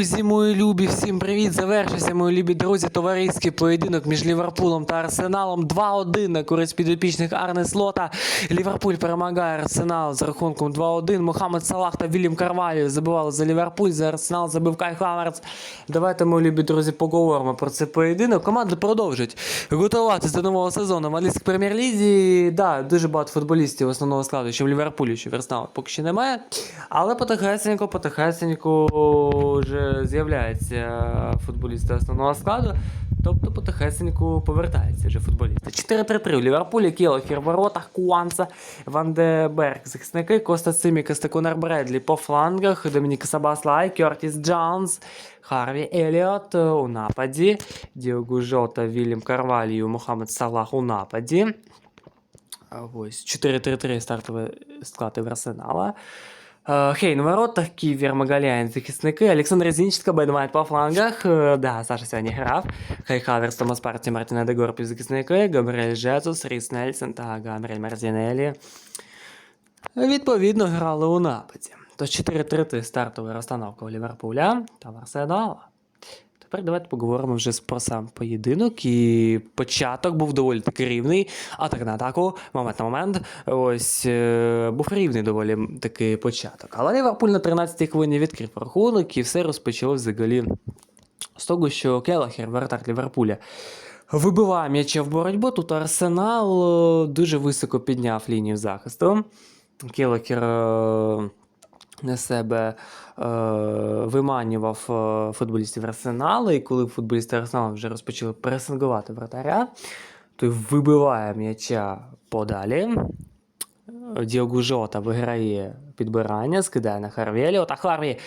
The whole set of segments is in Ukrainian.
Друзі, мої любі, всім привіт! Завершився, мої любі друзі, товариський поєдинок між Ліверпулем та Арсеналом. 2-1 на користь підопічних Арне Слота. Ліверпуль перемагає Арсенал з рахунком 2-1. Мохамед Салах та Вільям Карвалію забивали за Ліверпуль, за Арсенал забив Кай Хаверц. Давайте, мої любі друзі, поговоримо про цей поєдинок. Команди продовжують готуватися до нового сезону в англійській прем'єр-лізі. Да, дуже багато футболістів основного складу, що в Ліверпулі, що в Арсеналі поки що немає. Але потихесенько, потихесенько вже з'являються футболісти основного складу. Тобто потихесеньку повертаються вже футболісти. 4-3-3 у Ліверпулі, Кілохір в воротах, Куанца, Ван де Берг, захисники, Коста Цимікас та Конор Бредлі по флангах, Домінік Сабаслай, Кертіс Джонс, Харві Еліот у нападі, Діогу Жота, Вільям Карвалію, Мохамед Салах у нападі. Ось 4-3-3 стартовий склад Арсенала. Е, Хейн у воротах, Ківір, Магаляєн, захисники, Олександр Зінченко, Бен Вайт по флангах. Е, Да, Саша сьогодні грав. Хай Хаверс, Томас Парті, Мартіна Дегор захисники, Габріель Жезус, Ріс Нельсон та Габріель Мартінелі. Відповідно, грали у нападі. То 4-3 стартова розстановка у Ліверпуля та Арсенала. Тепер давайте поговоримо вже про сам поєдинок. І початок був доволі таки рівний. Атак на атаку, момент на момент. Ось е, був рівний доволі такий початок. Але Ліверпуль на 13-й хвилині відкрив рахунок і все розпочалось взагалі з того, що Келахер, вратар Ліверпуля, вибиває м'яча в боротьбу. Тут Арсенал е, дуже високо підняв лінію захисту. Келахер е, на себе е, виманював е, футболістів Арсенала, і коли футболісти Арсенала вже розпочали пресингувати вратаря, то вибиває м'яча подалі. Діогу Жота виграє підбирання, скидає на Харві Та Харві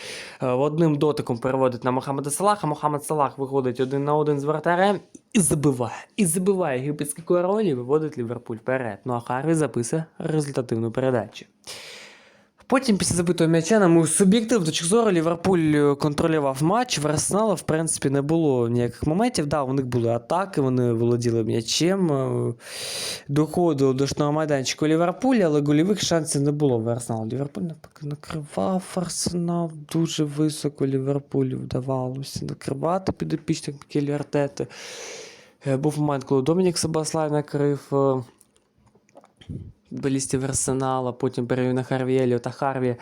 е, одним дотиком переводить на Мохамеда Салаха. Мохамед Салах виходить один на один з вратарем і забиває. І забиває єгипетський король і виводить Ліверпуль вперед. Ну а Харві записує результативну передачу. Потім, після забитого м'яча, на мою суб'єктивну точку зору, Ліверпуль е, контролював матч. В Арсенала, в принципі, не було ніяких моментів. Да, у них були атаки, вони володіли м'ячем, е, доходило до штного майданчика Ліверпуля, але гольових шансів не було в Арсенал. Ліверпуль накривав Арсенал дуже високо. Ліверпулю вдавалося накривати підопічник Мікелі Артети. Е, Був момент, коли Домінік Сабаслай накрив. Футболістів Арсенала, потім перевів на Харві Еліота. Харві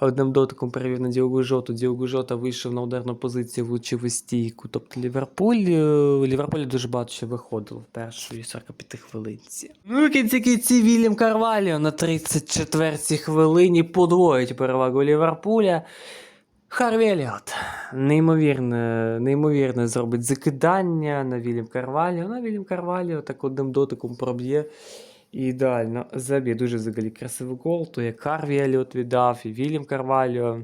одним дотиком перевів на Діогу Жоту. Діогу Жота вийшов на ударну позицію, влучив у стійку. Тобто Ліверпуль, е, Ліверпуль дуже багато ще виходило в першій 45 хвилинці. Ну і кінці кінці Вільям Карваліо на 34-й хвилині подвоїть перевагу Ліверпуля. Харві Еліот. Неймовірне, неймовірне зробить закидання на Вільям Карваліо. На Вільям Карваліо так одним дотиком проб'є. І ідеально заб'є дуже взагалі красивий гол, то є Харві Еліот віддав, і Вільям Карваліо.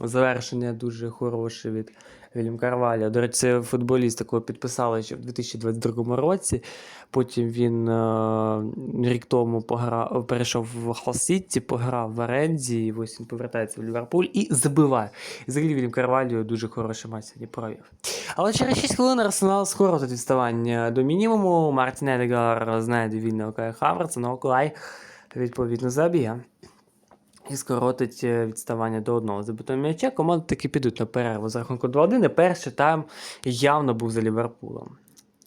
Завершення дуже хороше від Вільям Карваліо. До речі, це футболіст, якого підписали ще в 2022 році. Потім він е, рік тому пограв, перейшов в Халсіті, пограв в оренді, і ось він повертається в Ліверпуль і забиває. І взагалі Вільям Карваліо дуже хороший матч сьогодні провів. Але через 6 хвилин Арсенал скоротить відставання до мінімуму. Мартін Едегар знайде вільного Кая Хаверца, но Клай відповідно заб'є. І скоротить е, відставання до одного забитого м'яча. Команди таки підуть на перерву з рахунку 2-1. І перший тайм явно був за Ліверпулем.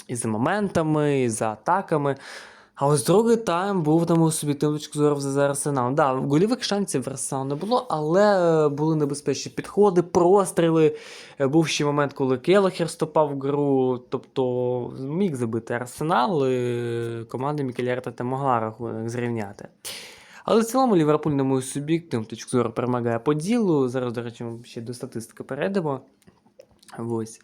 І за моментами, і за атаками. А ось другий тайм був там у суб'єктивну точку зору за Арсеналом. Да, гольових шансів в Арсеналу не було, але е, були небезпечні підходи, простріли. Е, Був ще момент, коли Келохер стопав в гру, тобто міг забити Арсенал, і команда Мікеля Артета могла рахунок зрівняти. Але в цілому Ліверпуль, на мою суб'єктивну точку зору, перемагає по ділу. Зараз, до речі, ми ще до статистики перейдемо. Ось.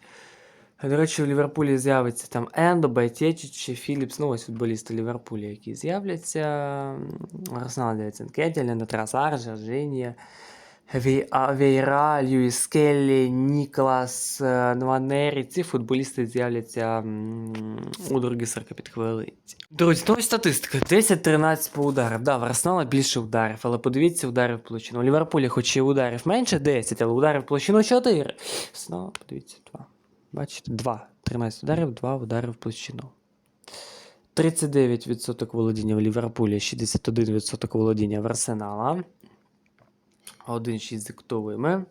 До речі, у Ліверпулі з'явиться там Ендо, Байтєчич, Філіпс, ну ось футболісти Ліверпуля, які з'являться. Арсенал дивиться Кетеля, Натрасар, Жоржинія, Ві- а- Вейра, Льюіс Келлі, Ніколас е, Нванері. Ці футболісти з'являться у другій 45 хвилинці. Друзі, ну ось статистика. 10-13 по ударів. Да, в Арсенала більше ударів, але подивіться ударів площину. У Ліверпулі хоч і ударів менше 10, але ударів площину 4. Арсенала, подивіться, 2. Бачите, 2. 13 ударів, 2 удари в площину. 39% володіння в Ліверпулі, 61% володіння в Арсенала. 1-6 з.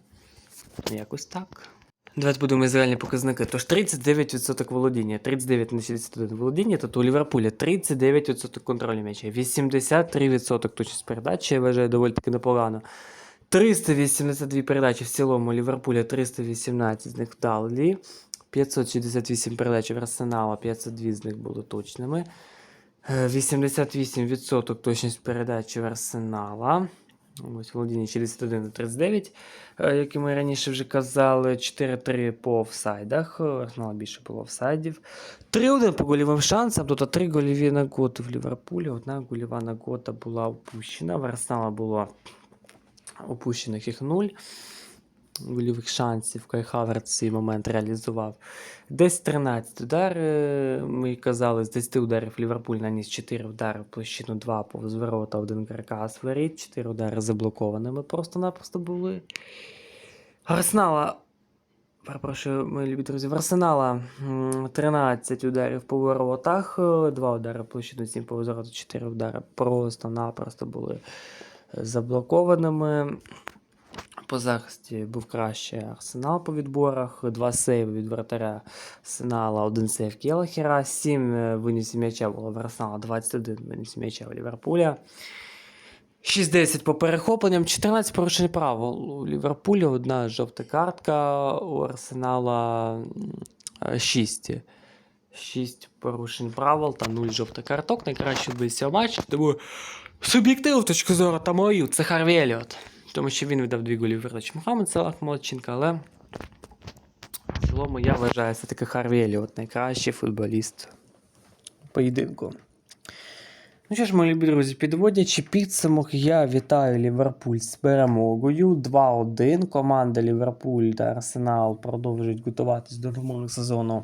Якось так. Давайте подумаємо реальні показники. Тож 39% володіння, 39 на 61 володіння, тобто у Ліверпуля 39% контролю м'яча, 83% точність передачі, я вважаю доволі таки непогано. 382 передачі в цілому Ліверпуля 318 з них вдалі. 568 передач в Арсенала, 502 з них були точними. Е, 88% точність передачі в Арсенала. Ось володіння 61 на 39, е, як і ми раніше вже казали. 4-3 по офсайдах. Арсенал більше було офсайдів. 3-1 по гольовим шансам, тобто 3 гольові нагоди в Ліверпулі. Одна гольова нагода була опущена. В Арсенала було опущених їх 0 гольових шансів. Кай Хаверц цей момент реалізував. Десь 13 удари, ми казали, з 10 ударів Ліверпуль наніс 4 удари площину 2 повз ворота, один каркас воріт, 4 удари заблокованими просто-напросто були. Арсенала. Перепрошую, мої любі друзі, в Арсенала 13 ударів по воротах, 2 удари в площину 7 повз ворота, 4 удари просто-напросто були е, заблокованими. По захисті був краще Арсенал по відборах, два сейви від вратаря Арсенала, один сейв Келахера, 7 винісів м'яча було в Арсенала, 21 виніс м'яча у Ліверпуля. 6-10 по перехопленням, 14 порушень правил у Ліверпуля, одна жовта картка, у Арсенала 6. 6 порушень правил та 0 жовтих карток. Найкраще вбився матч. Тому суб'єктивну точку зору та мою це Харві Еліот. Тому що він віддав дві голі Вердач Мухаммед Салах Молодченка, але в цілому я вважаю все-таки Харві Еліот найкращий футболіст поєдинку. Ну що ж, мої любі друзі, підводячи підсумок, я вітаю Ліверпуль з перемогою 2-1. Команда Ліверпуль та Арсенал продовжують готуватись до нового сезону.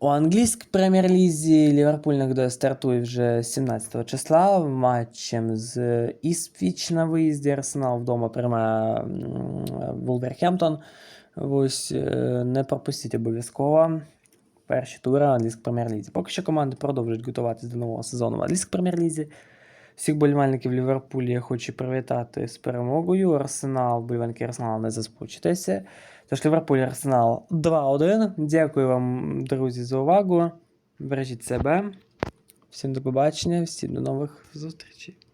У англійській прем'єр-лізі Ліверпуль нагадаю, стартує вже 17 числа матчем з Іспіч на виїзді. Арсенал вдома приймає Вулверхемптон. Ось е, не пропустіть обов'язково перші тури англійської прем'єр-лізі. Поки що команди продовжують готуватися до нового сезону в англійській прем'єр-лізі. Всіх болівальників Ліверпулі я хочу привітати з перемогою. Арсенал, болівальники Арсенала не заспочитися. Тож Ліверпуль Арсенал 2-1. Дякую вам, друзі, за увагу. Бережіть себе. Всім до побачення, всім до нових зустрічей.